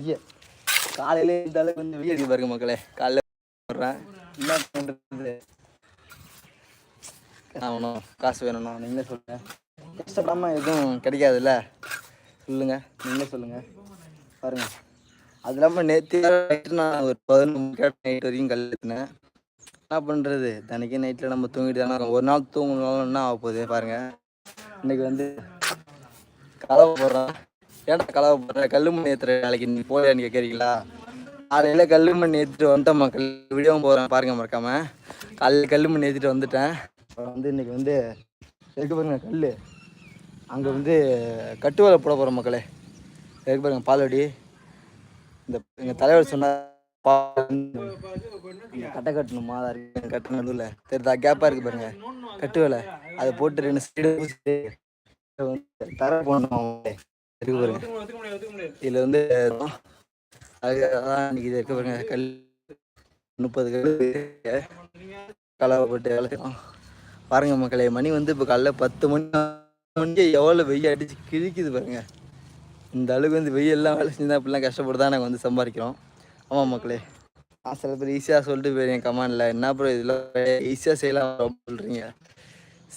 ஐயா காலையில இந்த அளவுக்கு வந்து வெயில் அடிக்க பாருங்க மக்களே. காலைல போடுறேன். என்ன பண்ணுறது ஆகணும் காசு வேணும்ண்ணா நீங்களே சொல்லுங்க. கஷ்டப்படாமல் எதுவும் கிடைக்காதுல்ல? சொல்லுங்க நீங்களே சொல்லுங்க. பாருங்க. அது இல்லாமல் நேற்று நைட்டு நான் ஒரு பதினொன்று நைட் வரைக்கும் கல் ஏற்றினேன் என்ன பண்ணுறது தனிக்கே நைட்டில் நம்ம தூங்கிட்டு தானே ஒரு நாள் தூங்கினாலும் என்ன ஆக போகுது பாருங்கள் இன்னைக்கு வந்து கலவை போடுறான். ஏன்டா கலவை போடுற கல்லு ஏற்றுற வேலைக்கு நீ போயான்னு கேட்குறீங்களா காலையில் கல்லுமணி ஏற்றிட்டு வந்துட்டேன் மக்கள் வீடியோவும் போகிறேன் பாருங்க மறக்காம. காலையில் கல்லுமணி ஏற்றிட்டு வந்துட்டேன். அப்புறம் வந்து இன்னைக்கு வந்து இருக்கு பாருங்க கல் அங்கே வந்து கட்டு வேலை போட போகிறோம் மக்களே. இருக்கு பாருங்க பாலடி. இந்த எங்கள் தலைவர் சொன்ன கட்டை கட்டணுமா? அதை இருக்கு கட்டு நடுவில். தெரியுதா? கேப்பாக இருக்கு பாருங்க. கட்டு வேலை அதை போட்டு ரெண்டு சைடு தர போடணும் இருக்கு பாருங்க. இதில் வந்து இன்னைக்கு இது இருக்கு பாருங்க கல் முப்பது கல் கலவை போட்டு பாருங்க மக்களே மணி வந்து இப்போ காலைல பத்து மணி மணிக்கு எவ்வளோ வெயில் அடிச்சு கிழிக்குது பாருங்க. இந்த அளவுக்கு வந்து வெயில்லாம் வேலை செஞ்சு தான் இப்படிலாம் கஷ்டப்பட்டு தான் நாங்கள் வந்து சம்பாதிக்கிறோம். ஆமாம் மக்களே. நான் சில பேர் ஈஸியாக சொல்லிட்டு போயிருக்கேன் கமாண்டில் என்ன ப்ரோ இதெல்லாம் ஈஸியாக செய்யலாம் சொல்கிறீங்க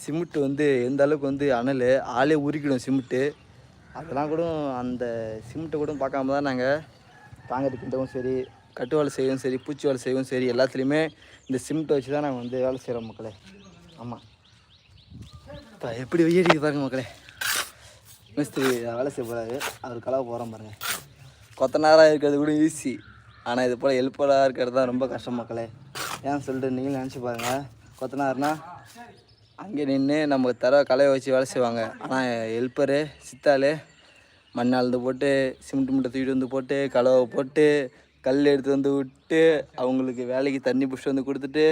சிமெண்ட் வந்து எந்த அளவுக்கு வந்து அனல் ஆளே உருக்கிடும் சிமெண்ட்டு. அதெல்லாம் கூட அந்த சிமெண்ட்டை கூட பார்க்காம தான் நாங்கள் தாங்கறதுக்கு கிண்டவும் சரி கட்டு வேலை செய்யவும் சரி பூச்சி வேலை செய்யவும் சரி எல்லாத்துலேயுமே இந்த சிமெண்ட்டை வச்சு தான் நாங்கள் வந்து வேலை செய்கிறோம் மக்களே. ஆமாம் இப்போ எப்படி வெய்யடிக்குது பாருங்கள் மக்களே. மிஸ்திரி வேலை செய்ய போகிறாரு அவர் கலவை போகிறோம் பாருங்கள் கொத்தனாராக இருக்கிறது கூட ஈஸி ஆனால் இது போல் ஹெல்ப்ஃபுல்லாக இருக்கிறது தான் ரொம்ப கஷ்டம் மக்களே. ஏன் சொல்லிட்டு நீங்களும் நினச்சி பாருங்கள் கொத்தனார்னா அங்கே நின்று நம்ம தர கலையை வச்சு வேலை செய்வாங்க. ஆனால் ஹெல்ப்பரு சித்தாள் மண் போட்டு சிமெண்ட் மூட்டை தூக்கிட்டு வந்து போட்டு கலவை போட்டு கல் எடுத்து வந்து விட்டு அவங்களுக்கு வேலைக்கு தண்ணி பிடிச்சி வந்து கொடுத்துட்டு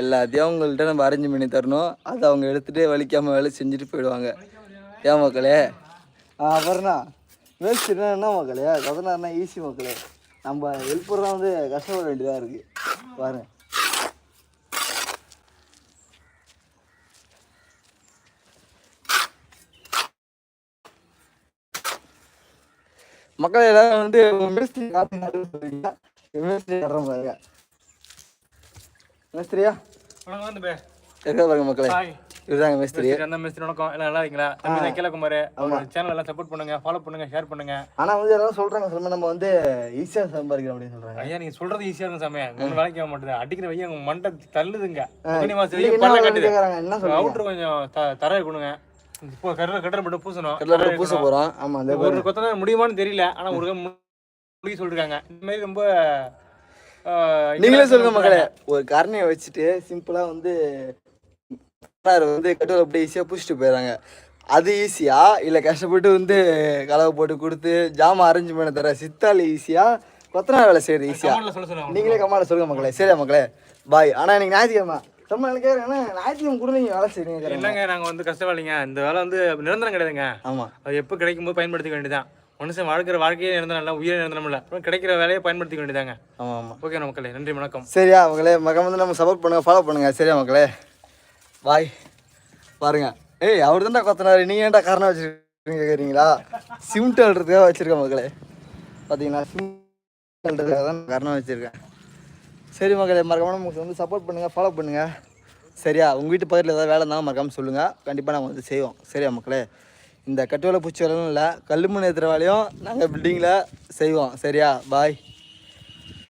எல்லாத்தையும் அவங்கள்ட்ட நம்ம அரேஞ்ச் பண்ணி தரணும். அதை அவங்க எடுத்துகிட்டு வலிக்காமல் வேலை செஞ்சுட்டு போயிடுவாங்க. ஏன் மக்களே? அப்புறம்ண்ணா அப்புறம்னா மேஸ்திரினா என்ன மக்களே? கொத்தனார்னா ஈஸி மக்களே? நம்ம ஹெல்ப்பர் தான் வந்து கஷ்டப்பட வேண்டியதாக இருக்குது பாருங்கள் மக்கள் எல்லாரும் வந்து மேஸ்திரி காப்பி சொல்றீங்க மேஸ்திரி கட்டுறோம் பாருங்க. மேஸ்திரியா வணக்கம் வந்து பே. எங்க பாருங்க மக்களே. இதுதாங்க மேஸ்திரி அந்த மிஸ்டர் வணக்கம். எல்லாம் நல்லா இருக்கீங்களா? தம்பி அவர் சேனல் எல்லாம் சப்போர்ட் பண்ணுங்க ஃபாலோ பண்ணுங்க ஷேர் பண்ணுங்க. ஆனா வந்து எல்லாரும் சொல்றாங்க சொல்லுங்க நம்ம வந்து ஈஸியா சம்பாதிக்கிறோம் அப்படின்னு சொல்றாங்க. ஐயா நீங்க சொல்றது ஈஸியா இருக்கும் சாமியா ஒன்றும் வேலைக்கு ஆக மாட்டேது அடிக்கிற வையா உங்க மண்டை தள்ளுதுங்க. என்ன சொல்றீங்க? அவுட்ரு கொஞ்சம் தரையை கொடுங்க. இப்போ கட்டட கட்டட மட்டும் பூசணும். எல்லாரும் பூச போறோம். ஆமா அந்த ஒரு கொத்தனார் முடியுமான்னு தெரியல. ஆனா ஒரு முடிக்க சொல்லிருக்காங்க. இந்த மாதிரி ரொம்ப நீங்களே சொல்லுங்க மக்களே. ஒரு கரணையை வச்சுட்டு சிம்பிளா வந்து வந்து கட்டுவல் அப்படியே ஈஸியா பூசிட்டு போயிடுறாங்க. அது ஈஸியா இல்ல கஷ்டப்பட்டு வந்து கலவை போட்டு கொடுத்து ஜாமான் அரேஞ்ச் பண்ண தர சித்தாள் ஈஸியா கொத்தனார் வேலை செய்யறது ஈஸியா கமெண்ட்ல சொல்ல சொல்லுங்க நீங்களே கமாண்ட சொல்லுங்க மக்களே. சரியா மக்களே? பாய் ஆனா எனக்கு ஞாயிற்றுக்கிழமை. ரொம்ப எனக்கு ஏன்னா ஞாயிற்றுக்கிழமை கூட வேலை செய்றீங்க என்னங்க நாங்க வந்து கஷ்டவாளிங்க இந்த வேலை வந்து நிரந்தரம் கிடையாதுங்க. ஆமா. அது எப்போ கிடைக்கும் போது பயன்படுத்திக்க வேண்டியதான் மனுஷன் வாழ்க்கிற வாழ்க்கையே நிரந்தரம் இல்லை உயிரை நிரந்தரம் இல்லை. அப்புறம் கிடைக்கிற வேலையை பயன்படுத்திக்க வேண்டியதாங்க ஆமா ஆமா. ஓகே மக்களே நன்றி வணக்கம். சரியா மக்களே மகம் வந்து நம்ம சப்போர்ட் பண்ணுங்க ஃபாலோ பண்ணுங்க. சரியா மக்களே? பாய். பாருங்க. ஏய் அவர் தான்டா கொத்தனாரு. நீங்க ஏன்டா காரணம் வச்சிருக்கீங்க கேக்குறீங்களா? சிமெண்ட் அல்றதுக்காக வச்சிருக்கேன் மக்களே. பார்த்தீங்களா சிமெண்ட் அல்றதுக்காக தான் காரணம் வச்சிருக்கேன். சரி மக்களே மறக்காமல் நமக்கு வந்து சப்போர்ட் பண்ணுங்கள் ஃபாலோ பண்ணுங்கள் சரியா? உங்கள் வீட்டு பக்கத்தில் ஏதாவது வேலை இருந்தாலும் மறக்காமல் சொல்லுங்கள் கண்டிப்பாக நாங்கள் வந்து செய்வோம். சரியா மக்களே? இந்த கட்டுவேலை பூச்சி வேலைன்னு இல்லை கல் மண் ஏற்றுற வேலையும் நாங்கள் பில்டிங்கில் செய்வோம். சரியா? பாய்